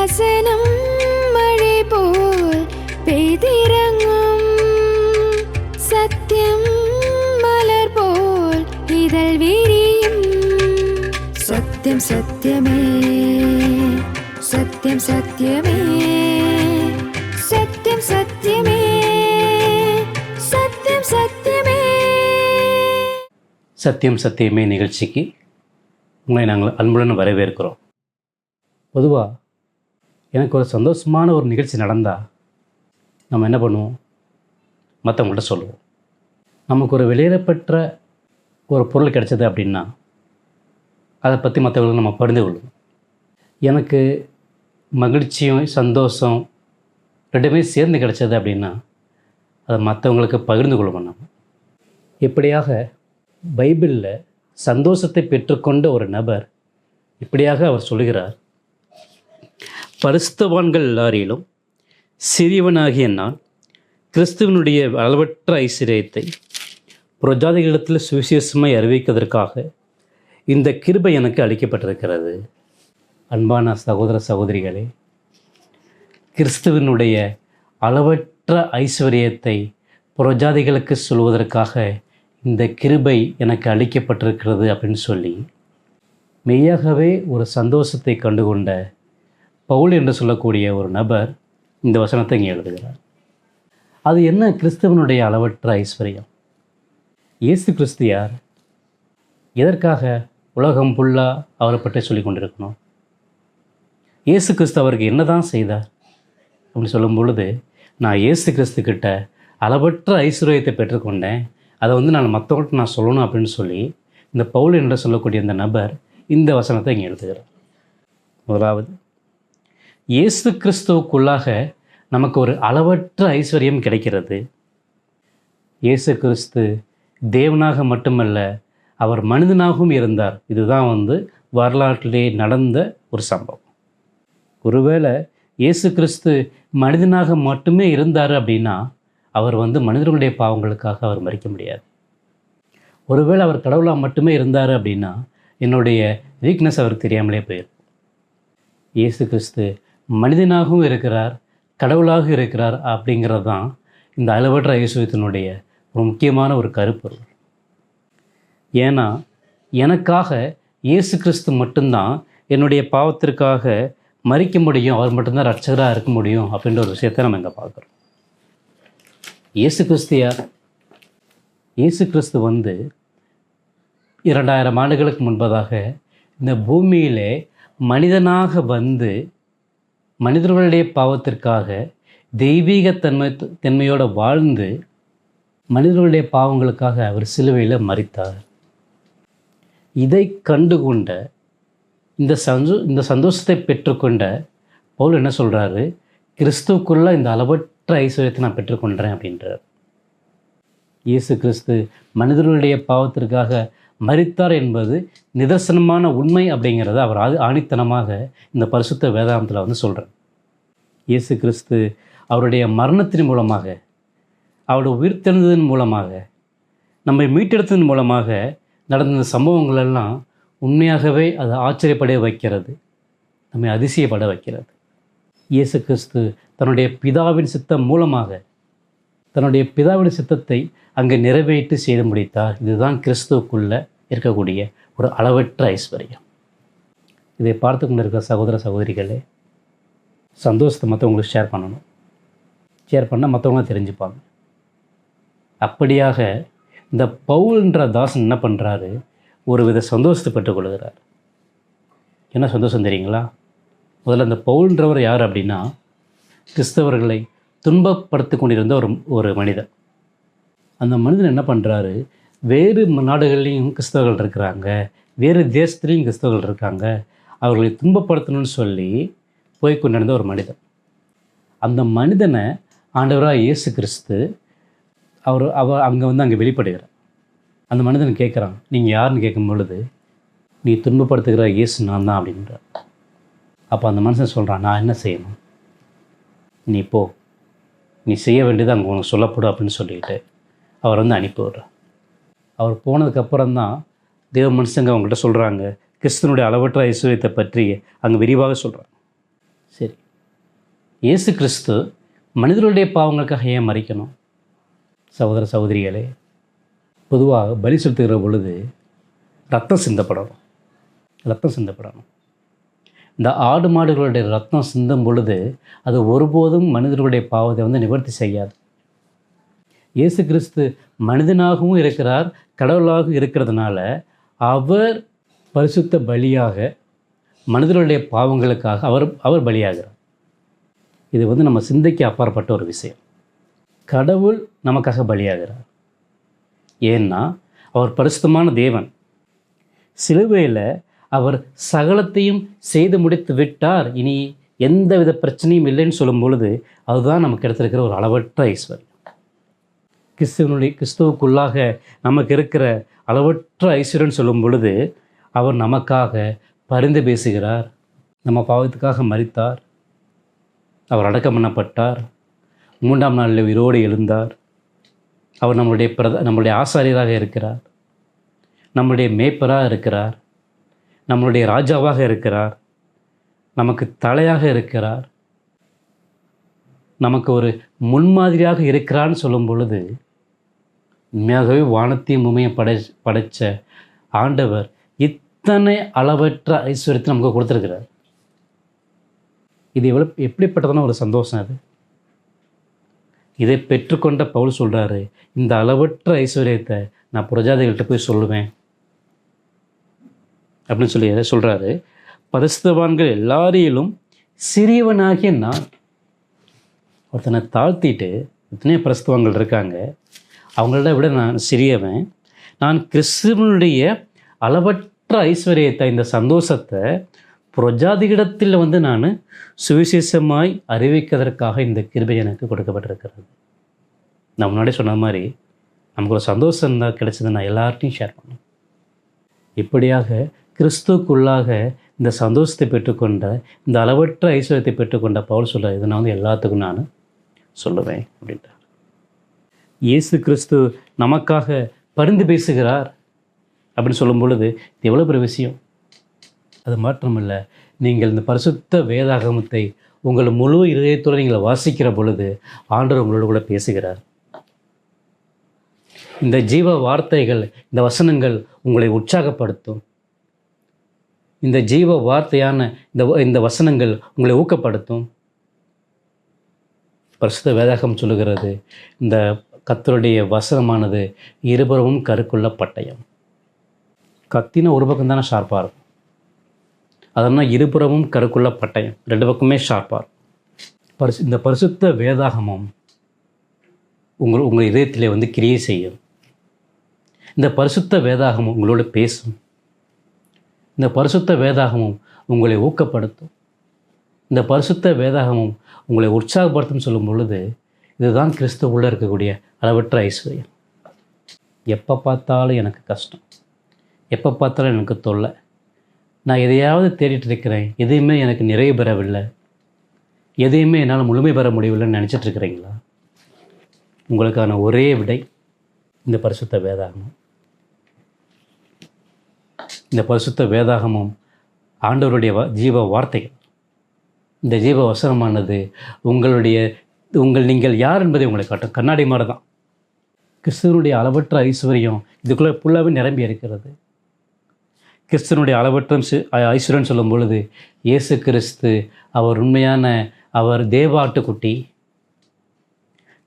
வசனம் மழை போல் பெய்திறங்கும் சத்தியம் மலர் போல் இதழ் விரியும் சத்தியம் சத்தியமே சத்தியம் சத்தியமே சத்தியம் சத்தியமே சத்தியம் சத்தியமே சத்தியம் சத்தியமே நிகழ்ச்சிக்கு உங்களை நாங்கள் அன்புடன் வரவேற்கிறோம் பொதுவாக எனக்கு ஒரு சந்தோஷமான ஒரு நிகழ்ச்சி நடந்தால் நம்ம என்ன பண்ணுவோம்? மற்றவங்கள்ட்ட சொல்லுவோம். நமக்கு ஒரு வெளியேறப்பெற்ற ஒரு பொருள் கிடைச்சது அப்படின்னா அதை பற்றி மற்றவர்களுக்கு நம்ம பகிர்ந்து கொள்ளுவோம் எனக்கு மகிழ்ச்சியும் சந்தோஷம் ரெண்டுமே சேர்ந்து கிடைச்சது அப்படின்னா அதை மற்றவங்களுக்கு பகிர்ந்து கொள்வோம் நம்ம. இப்படியாக பைபிளில் சந்தோஷத்தை பெற்றுக்கொண்ட ஒரு நபர் இப்படியாக அவர் சொல்கிறார் பரிசுத்தவான்கள் எல்லாரிலும் சிறியவனாகிய நான் கிறிஸ்துவனுடைய அளவற்ற ஐஸ்வர்யத்தை புரஜாதிகளிடத்தில் சுவிசேஷமாய் அறிவிப்பதற்காக இந்த கிருபை எனக்கு அளிக்கப்பட்டிருக்கிறது. அன்பான சகோதர சகோதரிகளே கிறிஸ்துவனுடைய அளவற்ற ஐஸ்வர்யத்தை புரஜாதிகளுக்கு சொல்வதற்காக இந்த கிருபை எனக்கு அளிக்கப்பட்டிருக்கிறது அப்படின்னு சொல்லி மெய்யாகவே ஒரு சந்தோஷத்தை கண்டுகொண்ட பவுல் என்று சொல்லக்கூடிய ஒரு நபர் இந்த வசனத்தை இங்கே எழுதுகிறார். அது என்ன கிறிஸ்தவனுடைய அளவற்ற ஐஸ்வர்யம்? இயேசு கிறிஸ்து யார்? எதற்காக உலகம் ஃபுல்லாக அவரை பற்றி சொல்லி கொண்டிருக்கணும்? இயேசு கிறிஸ்து அவருக்கு என்ன தான் செய்தார்? அப்படின்னு சொல்லும் பொழுது நான் இயேசு கிறிஸ்து கிட்ட அளவற்ற ஐஸ்வர்யத்தை பெற்றுக்கொண்டேன் அதை வந்து நான் மற்றவங்கள்ட்ட நான் சொல்லணும் அப்படின்னு சொல்லி இந்த பவுல் என்று சொல்லக்கூடிய இந்த நபர் இந்த வசனத்தை இங்கே எழுதுகிறார். முதலாவது இயேசு கிறிஸ்துவுக்குள்ளாக நமக்கு ஒரு அளவற்ற ஐஸ்வர்யம் கிடைக்கிறது. இயேசு கிறிஸ்து தேவனாக மட்டுமல்ல அவர் மனிதனாகவும் இருந்தார். இதுதான் வந்து வரலாற்றிலே நடந்த ஒரு சம்பவம். ஒருவேளை இயேசு கிறிஸ்து மனிதனாக மட்டுமே இருந்தார் அப்படின்னா அவர் வந்து மனிதர்களுடைய பாவங்களுக்காக அவர் மறிக்க முடியாது. ஒருவேளை அவர் கடவுளாக மட்டுமே இருந்தார் அப்படின்னா என்னுடைய வீக்னஸ் அவருக்கு தெரியாமலே போயிடும் இயேசு கிறிஸ்து மனிதனாகவும் இருக்கிறார் கடவுளாக இருக்கிறார் அப்படிங்கிறது தான் இந்த அளவற்ற ஐஸ்வர்யத்தினுடைய ஒரு முக்கியமான ஒரு கருப்பொருள். ஏன்னா எனக்காக இயேசு கிறிஸ்து மட்டும்தான் என்னுடைய பாவத்திற்காக மறிக்க முடியும் அவர் மட்டும்தான் ரட்சகராக இருக்க முடியும் அப்படின்ற ஒரு விஷயத்தை நம்ம இங்கே பார்க்குறோம். இயேசு கிறிஸ்து யார்? இயேசு கிறிஸ்து வந்து இரண்டாயிரம் ஆண்டுகளுக்கு முன்பதாக இந்த பூமியிலே மனிதனாக வந்து மனிதர்களுடைய பாவத்திற்காக தெய்வீக தன்மை தன்மையோடு வாழ்ந்து மனிதர்களுடைய பாவங்களுக்காக அவர் சிலுவையில் மறித்தார் இதை கண்டுகொண்ட இந்த சந்தோ இந்த சந்தோஷத்தை பெற்றுக்கொண்ட பவுல் என்ன சொல்கிறாரு கிறிஸ்துவுக்குள்ள இந்த அளவற்ற ஐஸ்வர்யத்தை நான் பெற்றுக்கொண்டேன் அப்படின்றார். இயேசு கிறிஸ்து மனிதர்களுடைய பாவத்திற்காக மறித்தார் என்பது நிதர்சனமான உண்மை அப்படிங்கிறத அவர் அது ஆணித்தனமாக இந்த பரிசுத்த வேதாந்தத்தில் வந்து சொல்கிறார் இயேசு கிறிஸ்து அவருடைய மரணத்தின் மூலமாக அவருடைய உயிர்த்தெழுந்ததன் மூலமாக நம்மை மீட்டெடுத்ததன் மூலமாக நடந்த இந்த சம்பவங்கள் எல்லாம் உண்மையாகவே அது ஆச்சரியப்பட வைக்கிறது நம்மை அதிசயப்பட வைக்கிறது. இயேசு கிறிஸ்து தன்னுடைய பிதாவின் சித்தம் மூலமாக தன்னுடைய பிதாவின் சித்தத்தை அங்கே நிறைவேற்றி செய்து முடித்தார். இதுதான் கிறிஸ்துவுக்குள்ளே இருக்கக்கூடிய ஒரு அளவற்ற ஐஸ்வர்யம். இதை பார்த்து கொண்டு இருக்கிற சகோதர சகோதரிகளே சந்தோஷத்தை மற்றவங்களுக்கு ஷேர் பண்ணணும். ஷேர் பண்ணால் மற்றவங்க தெரிஞ்சுப்பாங்க. அப்படியாக இந்த பவுல்ன்ற தாசன் என்ன பண்ணுறாரு ஒரு வித சந்தோஷத்தை பெற்றுக்கொள்கிறார் என்ன சந்தோஷம் தெரியுங்களா? முதல்ல இந்த பவுல்ன்றவர் யார் அப்படின்னா கிறிஸ்தவர்களை துன்பப்படுத்தி கொண்டிருந்த ஒரு ஒரு மனிதன் அந்த மனிதன் என்ன பண்ணுறாரு வேறு நாடுகள்லேயும் கிறிஸ்தவர்கள் இருக்கிறாங்க. வேறு தேசத்துலேயும் கிறிஸ்தவர்கள் இருக்காங்க. அவர்களை துன்பப்படுத்தணும்னு சொல்லி போய் கொண்டிருந்த ஒரு மனிதன். அந்த மனிதனை ஆண்டவராக இயேசு கிறிஸ்து அவர் அவர் அங்கே வந்து அங்கே வெளிப்படுகிறார். அந்த மனிதன் கேட்குறான் நீங்கள் யாருன்னு கேட்கும் பொழுது நீ துன்பப்படுத்துகிற இயேசு நான் தான் அப்படின்றார். அப்போ அந்த மனுஷன் சொல்கிறான் நான் என்ன செய்யணும்? நீ போ. நீ செய்ய வேண்டியது அங்கே உனக்கு சொல்லப்படும் அப்படின்னு சொல்லிட்டு அவர் வந்து அனுப்பி விடுறார் அவர் போனதுக்கப்புறம் தான் தேவ மனுஷங்க அவங்ககிட்ட சொல்கிறாங்க கிறிஸ்தனுடைய அளவற்ற ஐஸ்வர்யத்தை பற்றி அங்கே விரிவாக சொல்கிறாங்க சரி. இயேசு கிறிஸ்து மனிதர்களுடைய பாவங்களுக்காக ஏன் மறிக்கணும்? சகோதர சகோதரிகளே பொதுவாக பலி செலுத்துகிற பொழுது ரத்தம் சிந்தப்படணும். ரத்தம் சிந்தப்படணும். இந்த ஆடு மாடுகளுடைய ரத்தம் சிந்தும் பொழுது அது ஒருபோதும் மனிதர்களுடைய பாவத்தை வந்து நிவர்த்தி செய்யாது. இயேசு கிறிஸ்து மனிதனாகவும் இருக்கிறார் கடவுளாகவும் இருக்கிறதுனால அவர் பரிசுத்த பலியாக மனிதர்களுடைய பாவங்களுக்காக அவர் அவர் பலியாகிறார். இது வந்து நம்ம சிந்தைக்கு அப்பாற்பட்ட ஒரு விஷயம். கடவுள் நமக்காக பலியாகிறார். ஏன்னா அவர் பரிசுத்தமான தேவன். சிலுவையில் அவர் சகலத்தையும் செய்து முடித்து விட்டார். இனி எந்தவித பிரச்சனையும் இல்லைன்னு சொல்லும் பொழுது அதுதான் நமக்கு எடுத்திருக்கிற ஒரு அளவற்ற ஐஸ்வர்யம் கிறிஸ்துவனுடைய கிறிஸ்துவுக்குள்ளாக நமக்கு இருக்கிற அளவற்ற ஐஸ்வர்யம்னு சொல்லும் பொழுது அவர் நமக்காக பரிந்து பேசுகிறார். நம்ம பாவத்துக்காக மறித்தார் அவர் அடக்கம் பண்ணப்பட்டார். மூன்றாம் நாளில் உயிரோடு எழுந்தார். அவர் நம்மளுடைய பிரத நம்மளுடைய ஆசாரியராக இருக்கிறார். நம்முடைய மேய்ப்பராக இருக்கிறார். நம்மளுடைய ராஜாவாக இருக்கிறார். நமக்கு தலையாக இருக்கிறார். நமக்கு ஒரு முன்மாதிரியாக இருக்கிறான்னு சொல்லும் பொழுது உண்மையாகவே வானத்தையும் பூமியை படை படைத்த ஆண்டவர் இத்தனை அளவற்ற ஐஸ்வர்யத்தை நமக்கு கொடுத்துருக்கிறார். இது எவ்வளோ எப்படிப்பட்டதான ஒரு சந்தோஷம் அது. இதை பெற்றுக்கொண்ட பவுல் சொல்கிறாரு இந்த அளவற்ற ஐஸ்வர்யத்தை நான் புரஜாதிகள்கிட்ட போய் சொல்லுவேன். அப்படின்னு சொல்லி எதை சொல்கிறாரு பரிசுத்தவான்கள் எல்லாரையிலும் சிறியவனாகிய நான். ஒருத்தனை தாழ்த்திட்டு எத்தனையோ பரிசுத்தவான்கள் இருக்காங்க. அவங்கள விட நான் சிறியவன். நான் கிறிஸ்துவனுடைய அளவற்ற ஐஸ்வர்யத்தை இந்த சந்தோஷத்தை புரஜாதிகிடத்தில் வந்து நான் சுவிசேஷமாய் அறிவிக்கிறதற்காக இந்த கிருபை எனக்கு கொடுக்கப்பட்டிருக்கிறது. நான் முன்னாடி சொன்ன மாதிரி நமக்கு ஒரு சந்தோஷம் தான் கிடைச்சது நான் எல்லார்ட்டையும் ஷேர் பண்ணேன் இப்படியாக கிறிஸ்துக்குள்ளாக இந்த சந்தோஷத்தை பெற்றுக்கொண்ட இந்த அளவற்ற ஐஸ்வர்யத்தை பெற்றுக்கொண்ட பவுல் சொல்ல இதை நான் வந்து எல்லாத்துக்கும் நான் சொல்லுவேன் அப்படின்றார். இயேசு கிறிஸ்து நமக்காக பரிந்து பேசுகிறார் அப்படின்னு சொல்லும் பொழுது இது எவ்வளோ பெரிய விஷயம்? அது மாற்றமில்லை நீங்கள் இந்த பரிசுத்த வேதாகமத்தை உங்கள் முழு இதயத்தோடு நீங்கள் வாசிக்கிற பொழுது ஆண்டவர் உங்களோட கூட பேசுகிறார். இந்த ஜீவ வார்த்தைகள் இந்த வசனங்கள் உங்களை உற்சாகப்படுத்தும். இந்த ஜீவ வார்த்தையான இந்த வ- இந்த வசனங்கள் உங்களை ஊக்கப்படுத்தும். பரிசுத்த வேதாகம் சொல்லுகிறது இந்த கத்தருடைய வசனமானது இருபுறமும் கருக்குள்ள பட்டயம் கத்தின ஒரு பக்கம் தானே ஷார்ப்பாக இருக்கும். அதனால் இருபுறமும் கருக்குள்ள பட்டயம் ரெண்டு பக்கமே ஷார்ப்பாக இருக்கும். பரிசு இந்த பரிசுத்த வேதாகமம் உங்கள் உங்கள் இதயத்தில் வந்து கிரியை செய்யும். இந்த பரிசுத்த வேதாகமம் உங்களோட பேசும். இந்த பரிசுத்த வேதாகமும் உங்களை ஊக்கப்படுத்தும். இந்த பரிசுத்த வேதாகமும் உங்களை உற்சாகப்படுத்தும் சொல்லும் பொழுது இதுதான் கிறிஸ்துவுள்ள இருக்கக்கூடிய அளவற்ற ஐஸ்வர்யம். எப்போ பார்த்தாலும் எனக்கு கஷ்டம். எப்போ பார்த்தாலும் எனக்கு தொல்லை. நான் எதையாவது தேடிட்டு இருக்கிறேன். எதையுமே எனக்கு நிறைவு பெறவில்லை. எதையுமே என்னால் முழுமை பெற முடியவில்லைன்னு நினச்சிட்டு இருக்கிறீங்களா? உங்களுக்கான ஒரே விடை இந்த பரிசுத்த வேதாகமும். இந்த பரிசுத்த வேதாகமும் ஆண்டவருடைய வ- ஜீவ வார்த்தைகள். இந்த ஜீவ வசனமானது உங்களுடைய உங்கள் நீங்கள் யார் என்பதை உங்களை காட்டும். கண்ணாடி மாதிரி தான் கிறிஸ்துவனுடைய அளவற்ற ஐஸ்வர்யம் இதுக்குள்ளே ஃபுல்லாகவே நிரம்பி இருக்கிறது. கிறிஸ்தனுடைய அளவற்ற ஐஸ்வர்யம் சொல்லும் பொழுது இயேசு கிறிஸ்து அவர் உண்மையான அவர் தேவாட்டுக்குட்டி.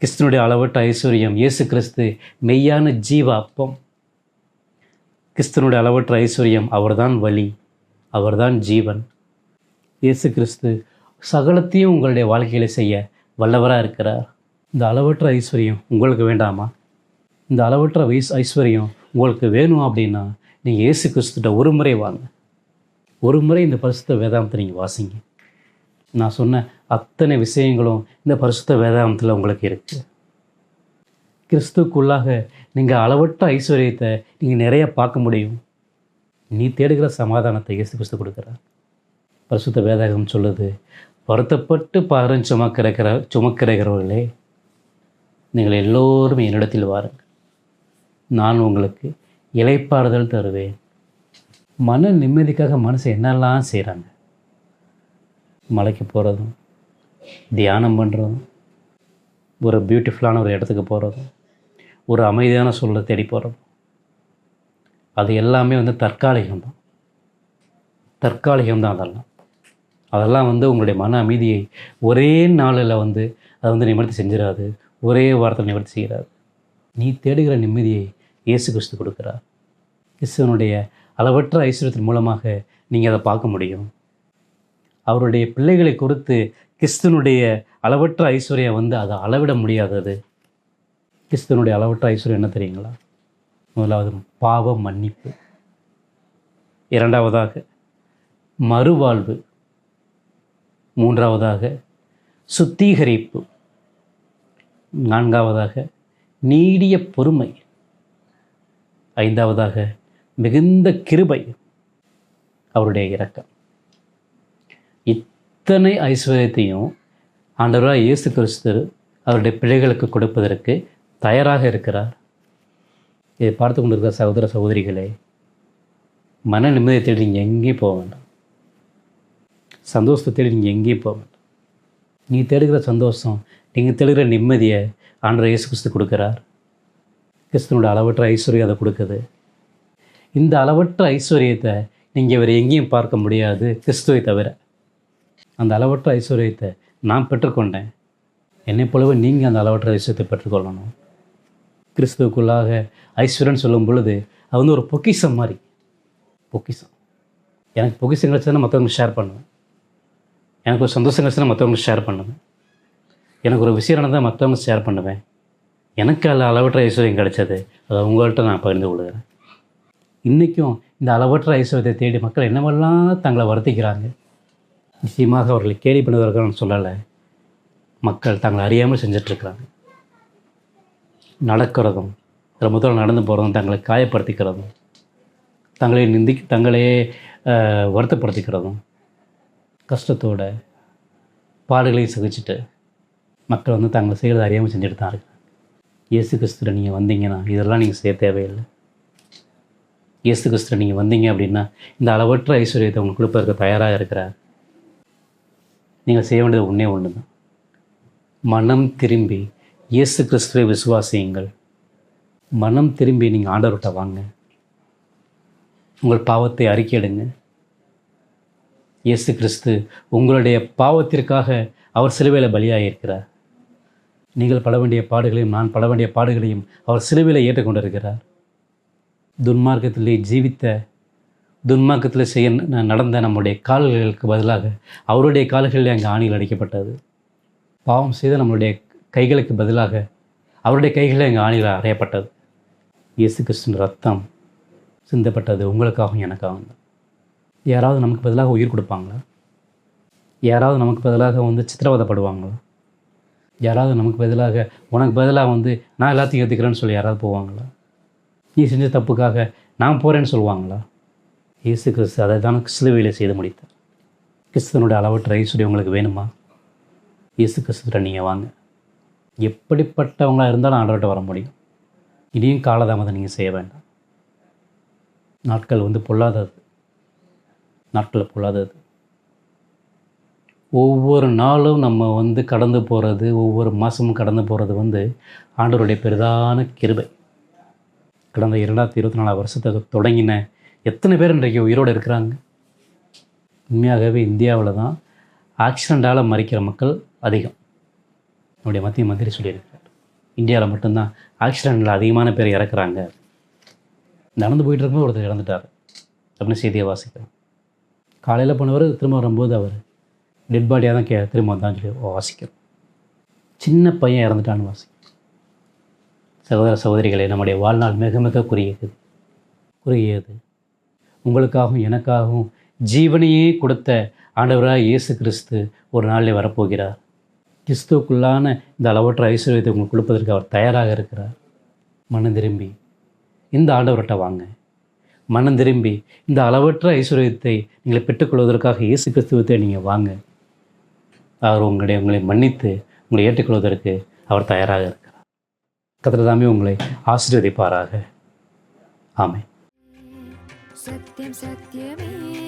கிறிஸ்தனுடைய அளவற்ற ஐஸ்வர்யம் இயேசு கிறிஸ்து மெய்யான ஜீவ அப்பம். கிறிஸ்தனுடைய அளவற்ற ஐஸ்வர்யம் அவர்தான் வழி அவர்தான் ஜீவன். இயேசு கிறிஸ்து சகலத்தையும் உங்களுடைய வாழ்க்கையில் செய்ய வல்லவராக இருக்கிறார். இந்த அளவற்ற ஐஸ்வர்யம் உங்களுக்கு வேண்டாமா? இந்த அளவற்ற வயசு ஐஸ்வர்யம் உங்களுக்கு வேணும் அப்படின்னா நீங்கள் இயேசு கிறிஸ்துட்ட ஒரு முறை வாங்க. ஒரு முறை இந்த பரிசுத்த வேதாந்தத்தை நீங்கள் வாசிங்க. நான் சொன்ன அத்தனை விஷயங்களும் இந்த பரிசுத்த வேதாந்தத்தில் உங்களுக்கு இருக்குது கிறிஸ்துக்குள்ளாக நீங்கள் அளவற்ற ஐஸ்வர்யத்தை நீங்கள் நிறைய பார்க்க முடியும். நீ தேடுகிற சமாதானத்தை இயேசு கிறிஸ்து கொடுக்குறார். பரிசுத்த வேதாகம் சொல்லுது வருத்தப்பட்டு பாரம் சுமக்கிறக்கிற சுமக்கிறகிறவர்களே நீங்கள் எல்லோரும் என்னிடத்தில் வாருங்கள். நான் உங்களுக்கு இளைப்பாறுதல் தருவேன். மன நிம்மதிக்காக மனசு என்னெல்லாம் செய்கிறாங்க மலைக்கு போகிறதும் தியானம் பண்ணுறதும் ஒரு பியூட்டிஃபுல்லான ஒரு இடத்துக்கு போகிறதும் ஒரு அமைதியான சூழலை தேடி போகிறோம் அது எல்லாமே வந்து தற்காலிகம் தான். தற்காலிகம் தான் அதெல்லாம். அதெல்லாம் வந்து உங்களுடைய மன அமைதியை ஒரே நாளில் வந்து அதை வந்து நிவர்த்தி செஞ்சிடாது. ஒரே வாரத்தில் நிவர்த்தி செய்கிறாது நீ தேடுகிற நிம்மதியை இயேசு கிறிஸ்து கொடுக்குறார். கிறிஸ்துவனுடைய அளவற்ற ஐஸ்வர்யத்தின் மூலமாக நீங்கள் அதை பார்க்க முடியும். அவருடைய பிள்ளைகளை கொடுத்து கிறிஸ்துவனுடைய அளவற்ற ஐஸ்வர்யம் வந்து அதை அளவிட முடியாதது. கிறிஸ்தனுடைய அளவற்ற ஐஸ்வர்யம் என்ன தெரியுங்களா? முதலாவது பாவ மன்னிப்பு. இரண்டாவதாக மறுவாழ்வு. மூன்றாவதாக சுத்திகரிப்பு. நான்காவதாக நீடிய பொறுமை. ஐந்தாவதாக மிகுந்த கிருபை. அவருடைய இரக்கம். இத்தனை ஐஸ்வர்யத்தையும் ஆண்டவராக இயேசு கிறிஸ்து அவருடைய பிள்ளைகளுக்கு கொடுப்பதற்கு தயாராக இருக்கிறார். இதை பார்த்து கொண்டிருக்கிற சகோதர சகோதரிகளே மன நிம்மதியை தேடி நீங்கள் எங்கேயும் போக வேண்டாம். சந்தோஷத்தை தேடி நீங்கள் எங்கேயும் போக வேண்டாம். நீங்கள் தேடுகிற சந்தோஷம் நீங்கள் தேடுகிற நிம்மதியை ஆண்டவர் இயேசு கிறிஸ்து கொடுக்குறார். கிறிஸ்துவனோட அளவற்ற ஐஸ்வர்யம் அதை கொடுக்குது. இந்த அளவற்ற ஐஸ்வர்யத்தை நீங்கள் வேறு எங்கேயும் பார்க்க முடியாது கிறிஸ்துவை தவிர. அந்த அளவற்ற ஐஸ்வர்யத்தை நான் பெற்றுக்கொண்டேன். என்னைப் போலவே நீங்கள் அந்த அளவற்ற ஐஸ்வர்யத்தை பெற்றுக்கொள்ளணும். கிறிஸ்துவுக்குள்ளாக ஐஸ்வர்யன்னு சொல்லும் பொழுது அது வந்து ஒரு பொக்கிஷம் மாதிரி. பொக்கிஷம். எனக்கு பொக்கிஷம் கிடச்சதுன்னா மற்றவங்களுக்கு ஷேர் பண்ணுவேன். எனக்கு ஒரு சந்தோஷம் கிடச்சதுன்னா மற்றவங்களுக்கு ஷேர் பண்ணுவேன். எனக்கு ஒரு விஷயம் நடந்தால் மற்றவங்க ஷேர் பண்ணுவேன். எனக்கு அதில் அளவற்ற ஐஸ்வர்யம் கிடைச்சது அதை உங்கள்கிட்ட நான் பகிர்ந்து கொள்கிறேன். இன்றைக்கும் இந்த அளவற்ற ஐஸ்வர்யத்தை தேடி மக்கள் என்னவெல்லாம் தங்களை வருத்திக்கிறாங்க. நிச்சயமாக அவர்களை கேலி பண்ணுவதற்கு நான் சொல்லலை. மக்கள் தங்களை அறியாமல் செஞ்சிட்ருக்கிறாங்க நடக்கிறதும் அதில் முதல்ல நடந்து போகிறதும் தங்களை காயப்படுத்திக்கிறதும் தங்களை நிந்தி தங்களையே வருத்தப்படுத்திக்கிறதும் கஷ்டத்தோட பாடுகளையும் சகிச்சுட்டு மக்கள் வந்து தங்களை செய்கிறது அறியாமல் செஞ்சுட்டு தான் இருக்காங்க. இயேசு கிறிஸ்துவில் நீங்கள் வந்தீங்கன்னா இதெல்லாம் நீங்கள் செய்ய தேவையில்லை. இயேசு கிறிஸ்துவில் நீங்கள் வந்தீங்க அப்படின்னா இந்த அளவற்ற ஐஸ்வர்யத்தை உங்களுக்கு கொடுப்பதற்கு தயாராக இருக்கிறார் நீங்கள் செய்ய வேண்டியது ஒன்றே ஒன்று தான் மனம் திரும்பி இயேசு கிறிஸ்துவை விசுவாசியுங்கள். மனம் திரும்பி நீங்கள் ஆண்டவர்கிட்ட வாங்க. உங்கள் பாவத்தை அறிக்கையிடுங்க. இயேசு கிறிஸ்து உங்களுடைய பாவத்திற்காக அவர் சிலுவையில் பலியாக இருக்கிறார் நீங்கள் பட வேண்டிய பாடுகளையும் நான் பட வேண்டிய பாடுகளையும் அவர் சிலுவையில் ஏற்றுக்கொண்டிருக்கிறார். துன்மார்க்கத்திலே ஜீவித்த துன்மார்க்கத்தில் செய்ய நடந்த நம்முடைய கால்களுக்கு பதிலாக அவருடைய கால்களில் அங்கே ஆணியில் அடிக்கப்பட்டது. பாவம் செய்த நம்மளுடைய கைகளுக்கு பதிலாக அவருடைய கைகளை எங்கள் ஆணியில் அறையப்பட்டது. இயேசு கிறிஸ்துவின் ரத்தம் சிந்தப்பட்டது. உங்களுக்காகவும் எனக்காகவும் தான். யாராவது நமக்கு பதிலாக உயிர் கொடுப்பாங்களா? யாராவது நமக்கு பதிலாக வந்து சித்திரவதைப்படுவாங்களா? யாராவது நமக்கு பதிலாக உனக்கு பதிலாக வந்து நான் எல்லாத்தையும் ஏற்றுக்கிறேன்னு சொல்லி யாராவது போவாங்களா? நீ செஞ்ச தப்புக்காக நான் போகிறேன்னு சொல்லுவாங்களா இயேசு கிறிஸ்து அதை தான் சிலுவையில் செய்து முடித்தார். கிறிஸ்தனுடைய அளவற்ற ஐஸ்வர்யம் உங்களுக்கு வேணுமா? இயேசு கிறிஸ்துகிட்ட நீங்கள் வாங்க. எப்படிப்பட்டவங்களாக இருந்தாலும் ஆண்டவர்கிட்ட வர முடியும். இனியும் காலதாமதம் நீங்கள் செய்ய வேண்டாம். நாட்கள் வந்து பொல்லாதது. நாட்கள் பொல்லாதது. ஒவ்வொரு நாளும் நம்ம வந்து கடந்து போகிறது ஒவ்வொரு மாதமும் கடந்து போகிறது வந்து ஆண்டவருடைய பெரிதான கிருபை. கடந்த இரண்டாயிரத்தி இருபத்தி நாலாம் வருஷத்தை தொடங்கின எத்தனை பேர் இன்றைக்கு உயிரோடு இருக்கிறாங்க? உண்மையாகவே இந்தியாவில் தான் ஆக்சிடெண்ட்டால் மறிக்கிற மக்கள் அதிகம். நம்முடைய மத்திய மந்திரி சொல்லியிருக்கிறார். இந்தியாவில் மட்டும்தான் ஆக்சிடெண்ட்டில் அதிகமான பேர் இறக்குறாங்க. நடந்து போயிட்டு இருக்கும்போது ஒருத்தர் இறந்துட்டார். அப்படின்னு செய்தியை வாசிக்கிறோம் காலையில் போனவர் திரும்ப வரும்போது அவர் டெட் பாடியாக தான் கே திரும்ப வந்தான்னு சொல்லி வாசிக்கிறோம். சின்ன பையன் இறந்துட்டான்னு வாசிக்கிறோம். சகோதர சகோதரிகளை நம்முடைய வாழ்நாள் மிக மிக குறுகியது. குறுகியது. உங்களுக்காகவும் எனக்காகவும் ஜீவனையே கொடுத்த ஆண்டவராக இயேசு கிறிஸ்து ஒரு நாளில் வரப்போகிறார். கிறிஸ்துவுக்குள்ளான இந்த அளவற்ற ஐஸ்வர்யத்தை உங்களுக்கு கொடுப்பதற்கு அவர் தயாராக இருக்கிறார். மனம் திரும்பி இந்த ஆண்டவர்கிட்ட வாங்க. மனம் திரும்பி இந்த அளவற்ற ஐஸ்வர்யத்தை நீங்கள் பெற்றுக்கொள்வதற்காக இயேசு கிறிஸ்துவத்தை நீங்கள் வாங்க. அவர் உங்களுடைய உங்களை மன்னித்து உங்களை ஏற்றுக்கொள்வதற்கு அவர் தயாராக இருக்கிறார். கத்திரதாமே உங்களை ஆசீர்வதிப்பாராக. ஆமை சத்தியம் சத்தியமே.